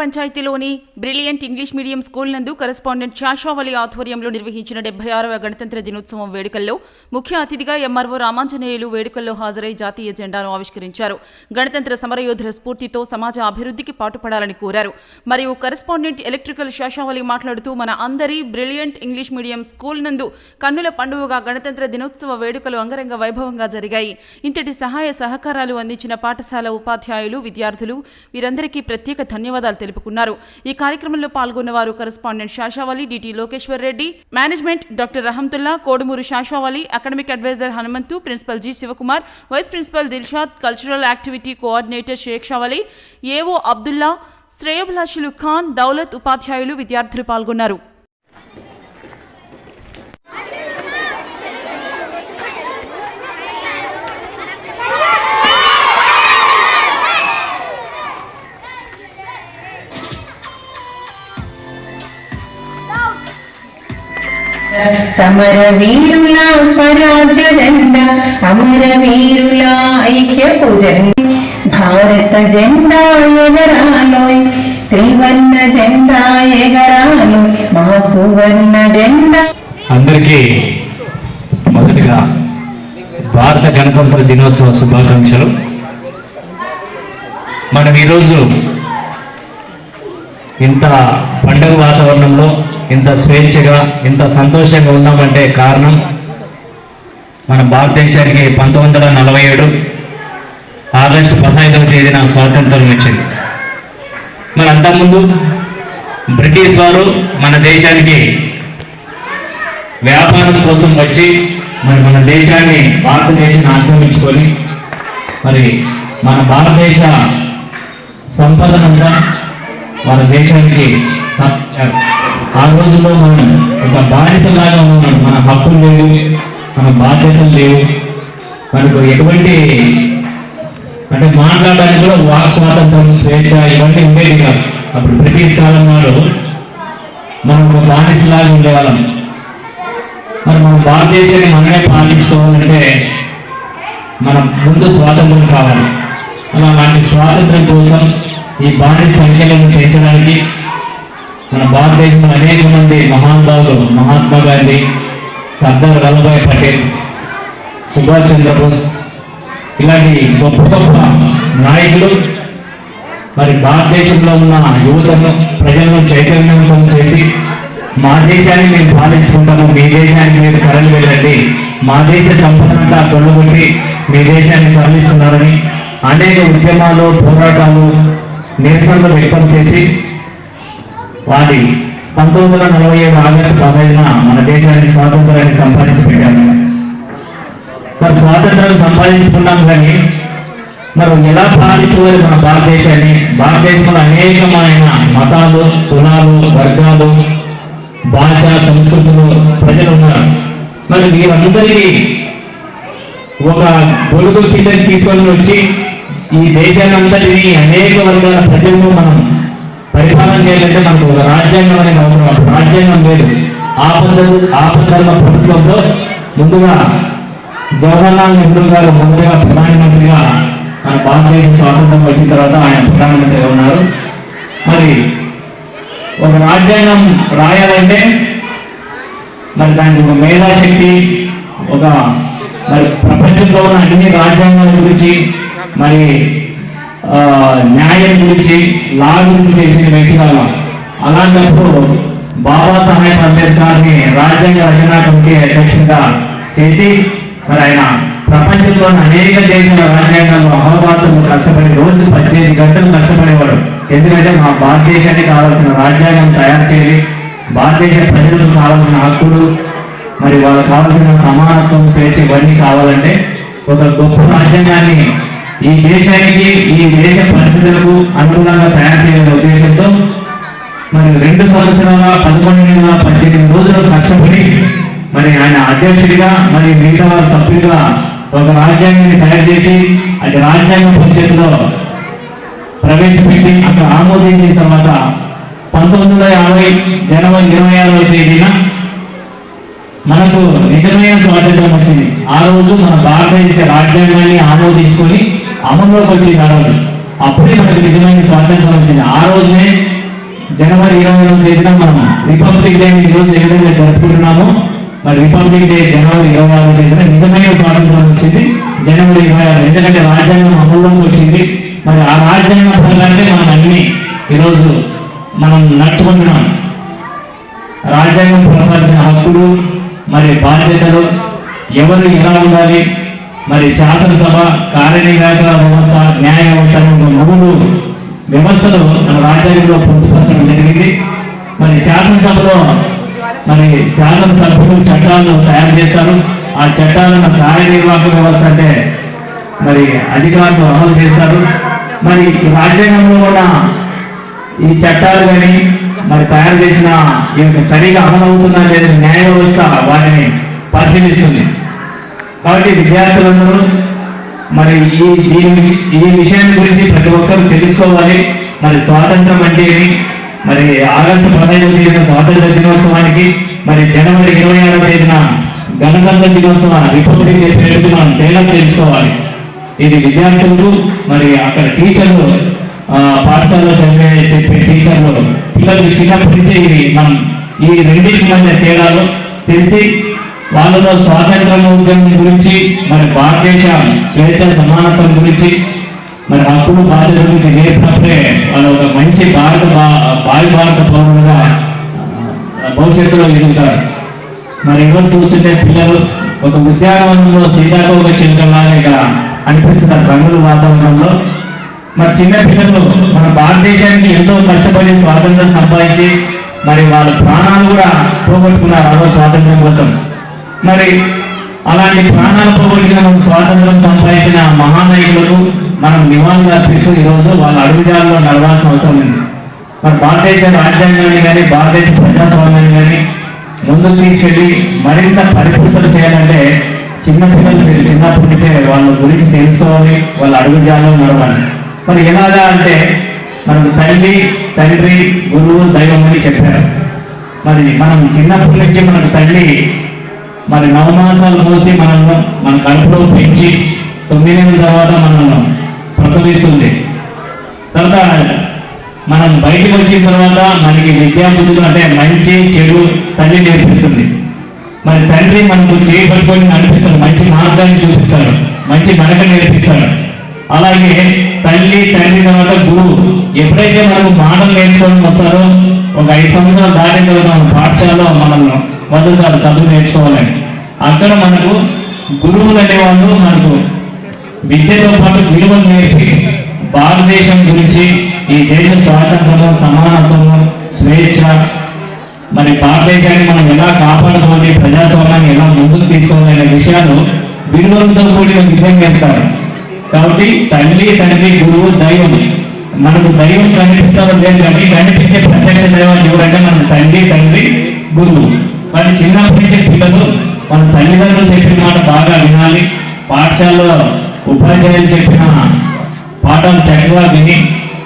పంచాయతీలోని brilliant English medium school నందు correspondent Shashavali ఆధ్వర్యంలో నిర్వహించిన డెబ్బై ఆరవ గణతంత్ర దినోత్సవం వేడుకల్లో ముఖ్య అతిథిగా ఎంఆర్ఓ రామాంజనేయులు వేడుకల్లో హాజరై జాతీయ జెండాను ఆవిష్కరించారు. గణతంత్ర సమరయోధుల స్ఫూర్తితో సమాజ అభివృద్ధికి పాటుపడాలని కోరారు. మరియు కరెస్పాండెంట్ ఎలక్ట్రికల్ శాషావలి మాట్లాడుతూ మన అందరి బ్రిలియంట్ ఇంగ్లీష్ మీడియం స్కూల్ నందు కన్నుల పండుగగా గణతంత్ర దినోత్సవ వేడుకలు అంగరంగ వైభవంగా జరిగాయి. ఇంతటి సహాయ సహకారాలు అందించిన పాఠశాల ఉపాధ్యాయులు విద్యార్థులు వీరందరికీ ప్రత్యేక ధన్యవాదాలు తెలుపుకున్నారు. ఈ కార్యక్రమంలో పాల్గొన్న వారు correspondent Shashavali DT Lokeshwar Reddy management doctor Rahamtullah Kodumuru Shashavali academic advisor Hanumanthu principal G Shivakumar vice principal Dilshad cultural activity coordinator Sheikh Shavali AO Abdullah శ్రేయోభిలాషులు ఖాన్ దౌలత్ ఉపాధ్యాయులు విద్యార్థులు పాల్గొన్నారు. సమర వీరుల స్వరాజ్య జెండా అమర వీరుల ఐక్యపు జెండా భారత జెండా ఎగరాలోయ్ త్రివర్ణ జెండా ఎగరాలోయ్ మా సువర్ణ జెండా. అందరికీ మొదటిగా భారత గణతంత్ర దినోత్సవ శుభాకాంక్షలు. మనం ఈరోజు ఇంత పండుగ వాతావరణంలో ఇంత స్వేచ్ఛగా ఇంత సంతోషంగా ఉన్నామంటే కారణం మన భారతదేశానికి పంతొమ్మిది వందల నలభై ఏడు ఆగస్టు పదహైదవ తేదీన స్వాతంత్రం వచ్చింది. మరి అంతకుముందు బ్రిటిష్ వారు మన దేశానికి వ్యాపారం కోసం వచ్చి మరి మన దేశాన్ని భారతదేశాన్ని ఆక్రమించుకొని మరి మన భారతదేశ సంపదనంతా మన దేశానికి ఆ రోజుల్లో మనం ఒక బాధ్యతలాగా ఉన్నాం మన హక్కులు లేవు మన బాధ్యతలు లేవు. మనకు ఎటువంటి అంటే మాట్లాడడానికి కూడా వాక్ స్వాతంత్రం స్వేచ్ఛ ఇవన్నీ ఉండేది కాదు. అప్పుడు బ్రిటిష్ కాలం వారు మనం ఒక బానిసలాగా ఉండేవాళ్ళం. మరి మన భారతదేశాన్ని మనమే పాటించుకోవాలంటే మనం ముందు స్వాతంత్రం కావాలి. అలా అలాంటి స్వాతంత్రం కోసం ఈ బానిస సంఖ్యలను పెంచడానికి మన భారతదేశంలో అనేక మంది మహానుభావులు మహాత్మా గాంధీ సర్దార్ వల్లభాయ్ పటేల్ సుభాష్ చంద్రబోస్ ఇలాంటి గొప్ప గొప్ప నాయకులు మరి భారతదేశంలో ఉన్న యువతను ప్రజలను చైతన్యవంతం చేసి మా దేశాన్ని మేము పాలించుకుంటాము మీ దేశానికి మీరు కరలు వెళ్ళండి మా దేశ సంపదంతా కొనుగొట్టి మీ దేశాన్ని తరలిస్తున్నారని అనేక ఉద్యమాలు పోరాటాలు నిరసనలు వ్యక్తం చేసి వాటి పంతొమ్మిది వందల నలభై ఏడు ఆగస్టు పదహైదున మన దేశానికి స్వాతంత్రాన్ని సంపాదించి పెట్టాము. మరి స్వాతంత్రం సంపాదించుకున్నాం కానీ మరి ఎలా పాలించుకోవాలి మన భారతదేశాన్ని? భారతదేశంలో అనేకమైన మతాలు కులాలు వర్గాలు భాష సంస్కృతులు ప్రజలు ఉన్నారు. మరి వీరందరికీ ఒక గొడుగు కిందకి తీసుకొని వచ్చి ఈ దేశానంతటిని అనేక వర్గాల ప్రజలను మనం పరిపాలన చేయాలంటే మనకు ఒక రాజ్యాంగం అనేది అవసరం రాజ్యాంగం లేదు. ఆపద ఆపద్ధర్మ ప్రభుత్వంలో ముందుగా జవహర్లాల్ నెహ్రూ గారు ముందుగా ప్రధానమంత్రిగా మన భారతదేశం స్వాతంత్రం వచ్చిన తర్వాత ఆయన ప్రధానమంత్రిగా ఉన్నారు. మరి ఒక రాజ్యాంగం రాయాలంటే మరి దానికి ఒక మేధాశక్తి ఒక మరి ప్రపంచంలో ఉన్న అన్ని రాజ్యాంగాల గురించి మరి ఆ, న్యాయం గురించి లా గురించి తెలిసిన వ్యక్తి కావాలి అలాంటప్పుడు బాబా సాహెబ్ అంబేద్కర్ని రాజ్యాంగ రచనా కమిటీ అధ్యక్షుడిగా చేసి మరి ఆయన ప్రపంచంలో అనేక దేశాల రాజ్యాంగాల్లో అహోబాతులు కష్టపడి రోజు పద్దెనిమిది గంటలు కష్టపడేవాడు. ఎందుకంటే మా భారతదేశానికి కావాల్సిన రాజ్యాంగం తయారు చేయాలి. భారతదేశ ప్రజలకు కావాల్సిన హక్కులు మరి వాళ్ళకు కావాల్సిన సమానత్వం స్వేచ్ఛ ఇవన్నీ కావాలంటే ఒక గొప్ప రాజ్యాంగాన్ని ఈ దేశానికి ఈ దేశ పరిస్థితులకు అనుగుణంగా తయారు చేయాలనే ఉద్దేశంతో మరి రెండు సంవత్సరాల పదకొండు నెలల పద్దెనిమిది రోజులు కష్టపడి మరి ఆయన అధ్యక్షుడిగా మరి మిగతా వారి సభ్యులుగా ఒక రాజ్యాంగాన్ని తయారు చేసి అది రాజ్యాంగ పరిషత్తులో ప్రవేశపెట్టి అక్కడ ఆమోదించిన తర్వాత పంతొమ్మిది వందల యాభై జనవరి ఇరవై ఆరవ తేదీన మనకు నిజమైన స్వాతంత్రం వచ్చింది. ఆ రోజు మన భారతదేశ రాజ్యాంగాన్ని ఆమోదించుకొని అమల్లోకి వచ్చింది ఆ రోజు అప్పుడే మనకి నిజమైన స్వాతంత్రం వచ్చింది. ఆ రోజునే జనవరి ఇరవై రెండు తేదీన మనం రిపబ్లిక్ డే ఈ రోజు ఏ విధంగా జరుపుకుంటున్నామో మరి రిపబ్లిక్ డే జనవరి ఇరవై ఆరు తేదీన నిజమైన స్వాతంత్రం వచ్చింది. జనవరి ఇరవై ఆరు ఎందుకంటే రాజ్యాంగం అమల్లోకి వచ్చింది. మరి ఆ రాజ్యాంగం ప్రకారమే మనం అన్ని ఈరోజు మనం నడుచుకుంటున్నాం. రాజ్యాంగం ప్రసాదించిన హక్కులు మరి బాధ్యతలు ఎవరు ఎలా ఉండాలి మరి శాసనసభ కార్యనిర్వాహక వ్యవస్థ న్యాయ వ్యవస్థ మూడు వ్యవస్థలు మన రాజ్యాంగంలో పొందుపరచడం జరిగింది. మరి శాసనసభలో మరి శాసనసభ్యులు చట్టాలను తయారు చేస్తారు. ఆ చట్టాలను కార్యనిర్వాహక వ్యవస్థ అంటే మరి అధికారులు అమలు చేస్తారు. మరి ఈ రాజ్యాంగంలో ఉన్న ఈ చట్టాలు కానీ మరి తయారు చేసిన ఈ యొక్క సరిగా అమలవుతుందా లేదా న్యాయ వ్యవస్థ వాటిని పరిశీలిస్తుంది. కాబట్టి విద్యార్థులందరూ మరి ఈ దీని ఈ విషయాన్ని గురించి ప్రతి ఒక్కరు తెలుసుకోవాలి. మరి స్వాతంత్రం అంటే మరి ఆగస్టు పదహైదు తేదీన స్వాతంత్ర దినోత్సవానికి మరి జనవరి ఇరవై ఆరవ తేదీన గణతంత్ర దినోత్సవ రిపబ్లిక్ డే పేరుతో మనం తేడా తెలుసుకోవాలి. ఇది విద్యార్థులు మరి అక్కడ టీచర్లు పాఠశాలలో చదివే చెప్పే టీచర్లు పిల్లలు చిన్నప్పటి నుంచి ఇది మనం ఈ రెండింటి మధ్య తేడాలు తెలిసి వాళ్ళలో స్వాతంత్ర ఉద్యమం గురించి మరి భారతదేశ స్వేచ్ఛ సమానత్వం గురించి మరి హక్కులు బాధ్యత గురించి నేర్పినప్పుడే వాళ్ళు ఒక మంచి భారత భా- భావి భారత పౌరులుగా భవిష్యత్తులో ఎదుగుతారు. మరి ఎవరు చూస్తుంటే పిల్లలు ఒక ఉద్యానవనంలో సీతాకోక చిలుకలాగా ఇక్కడ అనిపిస్తున్న రంగుల వాతావరణంలో మరి చిన్న పిల్లలు మన భారతదేశానికి ఎంతో కష్టపడి స్వాతంత్రం సంపాదించి మరి వాళ్ళ ప్రాణాలు కూడా పోగొట్టుకున్నారు ఆ రోజు స్వాతంత్రం కోసం. మరి అలాంటి ప్రాణాల పోగొట్టుకున్న మనం స్వాతంత్రం సంపాదించిన మహానాయకులకు మనం నివాళులు అర్పిస్తూ ఈరోజు వాళ్ళ అడుగుజాలలో నడవాల్సిన అవసరం ఉంది. మరి భారతదేశ రాజ్యాంగాన్ని కానీ భారతదేశ ప్రజాస్వామ్యాన్ని కానీ ముందుకు తీసుకెళ్ళి మరింత పరిపూర్తలు చేయాలంటే చిన్న పిల్లలు మీరు చిన్నప్పటి నుంచే వాళ్ళ గురించి తెలుసుకోవాలి వాళ్ళ అడుగుజాలలో నడవాలి. మరి ఎలాగా అంటే మనకు తల్లి తండ్రి గురువు దైవం అని చెప్పారు. మరి మనం చిన్నప్పటి నుంచి మనకు తల్లి మరి నవమాసాలు మోసి మనల్ని మన కడుపులో పెంచి తొమ్మిది నెలల తర్వాత మనల్ని ప్రసవిస్తుంది. తర్వాత మనం బయటకు వచ్చిన తర్వాత మనకి విద్యాబుద్ధులు అంటే మంచి చెడు తల్లి నేర్పిస్తుంది. మరి తండ్రి మనకు చేయి పట్టుకొని నడిపిస్తాడు మంచి మార్గాన్ని చూపిస్తాడు మంచి మనక నేర్పిస్తాడు. అలాగే తల్లి తండ్రి తర్వాత గురువు. ఎప్పుడైతే మనకు మాటలు నేర్చుకోవడం వస్తారో ఒక ఐదు సంవత్సరాలు దాటిన తర్వాత మన పాఠశాలలో మనల్ని చదువు నేర్చుకోవాలని అక్కడ మనకు గురువులు అనేవాళ్ళు మనకు విద్యతో పాటు విలువలు నేర్పి భారతదేశం గురించి ఈ దేశ స్వాతంత్రము సమానత్వము స్వేచ్ఛ మరి భారతదేశాన్ని మనం ఎలా కాపాడుకోవాలి ప్రజాస్వామ్యాన్ని ఎలా ముందుకు తీసుకోవాలి అనే విషయాలు విలువలతో కూడిన విధంగా చెప్తారు. కాబట్టి తల్లి తండ్రి గురువు దైవం మనకు దైవం కనిపిస్తారో లేదు కానీ కనిపించే ప్రత్యక్ష దైవాన్ని ఎవరంటే మన తండ్రి తండ్రి గురువు. మరి చిన్నప్పటి నుంచి పిల్లలు మన తల్లిదండ్రులు చెప్పిన మాట బాగా వినాలి. పాఠశాలలో ఉపాధ్యాయులు చెప్పిన పాఠాలు చక్కగా విని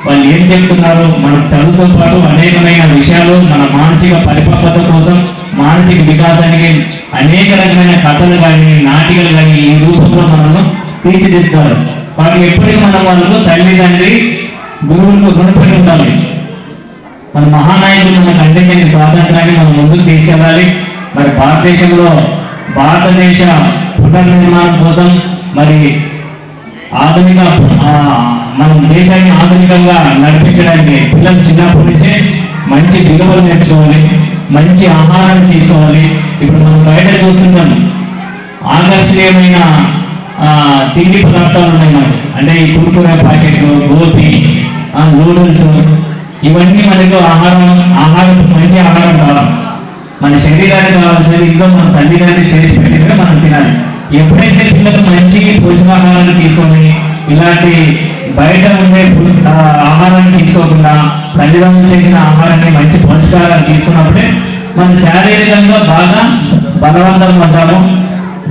వాళ్ళు ఏం చెప్తున్నారు? మన చదువుతో పాటు అనేకమైన విషయాలు మన మానసిక పరిపక్వత కోసం మానసిక వికాసానికి అనేక రకమైన కథలు కానీ నాటికలు కానీ ఈ రూపంలో మనల్ని తీర్చిదిస్తారు వాటికి ఎప్పటికీ మనం వాళ్ళు తల్లిదండ్రి గురువులకు గుణపడి ఉండాలి. మన మహానాయకులు మన అందించిన స్వాతంత్రాన్ని మనం ముందుకు తీసుకెళ్ళాలి. మరి భారతదేశంలో భారతదేశ పునర్నిర్మాణం కోసం మరి ఆధునిక మన దేశాన్ని ఆధునికంగా నడిపించడానికి పిల్లలు చిన్నప్పటి నుంచే మంచి విలువలు నేర్చుకోవాలి మంచి ఆహారాన్ని తీసుకోవాలి. ఇప్పుడు మనం బయట చూస్తున్నాం ఆకర్షణీయమైన తిండి పదార్థాలు ఉన్నాయి మనకి అంటే ఈ కుర్కురే ప్యాకెట్లు గోపి నూడిల్స్ ఇవన్నీ మనకు ఆహారం ఆహారం మంచి ఆహారం కావాలి. మన శరీరానికి కావాల్సిన ఇంట్లో మన తల్లిదండ్రులు చేసి పెట్టినవి మనం తినాలి. ఎప్పుడైతే పిల్లలు మంచి పోషకాహారాన్ని తీసుకొని ఇలాంటి బయట ఉండే ఆహారాన్ని తీసుకోకుండా తల్లిదండ్రులు చేసిన ఆహారాన్ని మంచి పోషకాహారాన్ని తీసుకున్నప్పుడే మన శారీరకంగా బాగా బలవంతంగా ఉంటాము.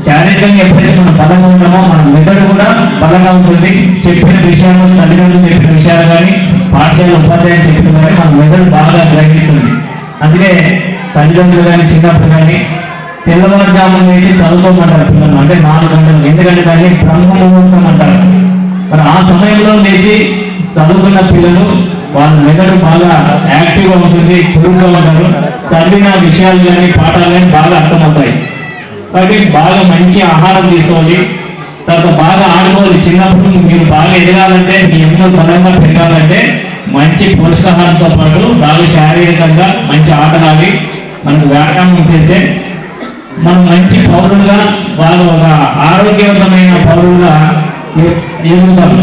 శారీరకంగా ఎప్పుడైతే మనం బలంగా ఉంటామో మన మెదడు కూడా బలంగా ఉంటుంది. చెప్పిన విషయాలు తల్లిదండ్రులు చెప్పిన విషయాలు కానీ పాఠశాల ఉపాధ్యాయులు చెప్పిన కానీ మన మెదడు బాగా గ్రహిస్తుంది. అందుకే తల్లిదండ్రులు కానీ చిన్నప్పుడు కానీ తెల్లవారుజామున వేసి చదువుకోమంటారు పిల్లలు. అంటే నాలుగు గంటలు ఎందుకంటే దాన్ని బ్రహ్మముహూర్తం అంటారు మరి ఆ సమయంలో లేచి చదువుకున్న పిల్లలు వాళ్ళ మెదడు బాగా యాక్టివ్గా ఉంటుంది చురుగ్గా ఉంటారు. చదివిన విషయాలు కానీ పాఠాలు కానీ బాగా అర్థమవుతాయి. కాబట్టి బాగా మంచి ఆహారం తీసుకోవాలి. తర్వాత బాగా ఆడుకోవాలి. చిన్నప్పుడు మీరు బాగా ఎదగాలంటే మీ ఎంతో బలంగా పెరగాలంటే మంచి పోషకాహారంతో పాటు బాగా శారీరకంగా మంచి ఆటలాడి మనకు వ్యాయామం చేస్తే మనం మంచి పౌరులుగా వాళ్ళు ఒక ఆరోగ్యవంతమైన పౌరులుగా ఎదుగుతాం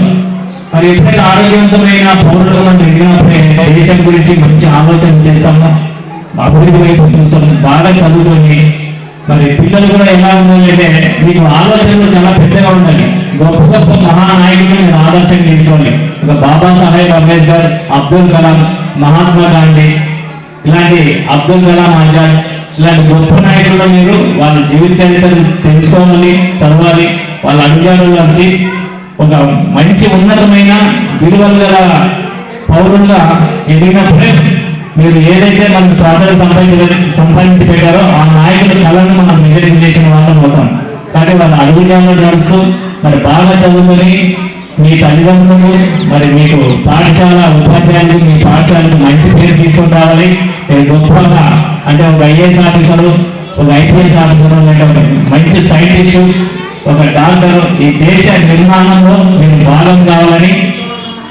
మరి ఎప్పుడైతే ఆరోగ్యవంతమైన పౌరులుగా మనం ఎదిగినప్పుడే దేశం గురించి మంచి ఆలోచన చేస్తాము అభివృద్ధి వైపు చూస్తాం బాగా చదువుకొని మరి పిల్లలు కూడా ఎలా ఉండాలంటే మీకు ఆలోచనలు చాలా పెద్దగా ఉండాలి. గొప్ప గొప్ప మహానాయకులు మీరు ఆలోచన తీసుకోవాలి. ఒక బాబాసాహెబ్ అంబేద్కర్ అబ్దుల్ కలాం మహాత్మా గాంధీ ఇలాంటి అబ్దుల్ కలాం ఆజాద్ ఇలాంటి గొప్ప నాయకులు మీరు వాళ్ళ జీవిత చరిత్రను తెలుసుకోవాలి చదవాలి. వాళ్ళ అనుజానుల నుంచి ఒక మంచి ఉన్నతమైన విలువలు గల పౌరులుగా ఎదిగినప్పుడే మీరు ఏదైతే మనం స్వాతంత్రం సంపాదించి సంపాదించి పెట్టారో ఆ నాయకుల కళను మనం నిజం చేసిన వాళ్ళం అవుతాం. కానీ వాళ్ళ అడుగుజాల్లో నడుస్తూ మరి బాగా చదువుకొని మీ తల్లిదండ్రులు మరి మీకు పాఠశాల ఉపాధ్యాయులు మీ పాఠశాలకు మంచి పేరు తీసుకొని రావాలి. గొప్పగా అంటే ఒక ఐఏఎస్ ఆఫీసరు ఒక ఐపీఎస్ ఆఫీసరు లేక ఒక మంచి సైంటిస్టు ఒక డాక్టర్. ఈ దేశ నిర్మాణంలో మీరు భాగం కావాలని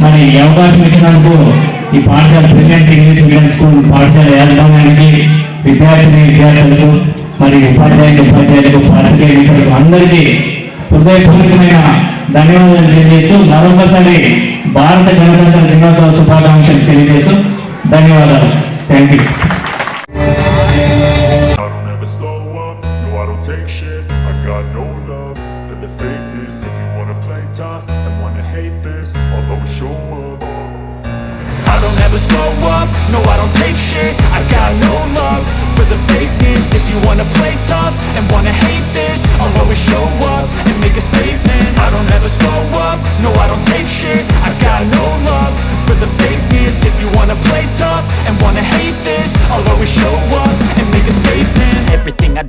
మరి అవకాశం ఇచ్చినందుకు ఈ పాఠశాల ప్రెసిడెంట్ ఇంగ్లీష్ మీడియం స్కూల్ పాఠశాల యాజమాన్యానికి విద్యార్థిని విద్యార్థులకు మరి ఉపాధ్యాయులు ఉపాధ్యాయులకు పాత్రికే మిత్రులకు అందరికీ హృదయపూర్వకమైన ధన్యవాదాలు తెలియజేస్తూ మరొకసారి భారత గణతంత్ర దినోత్సవ శుభాకాంక్షలు తెలియజేస్తూ ధన్యవాదాలు. Thank you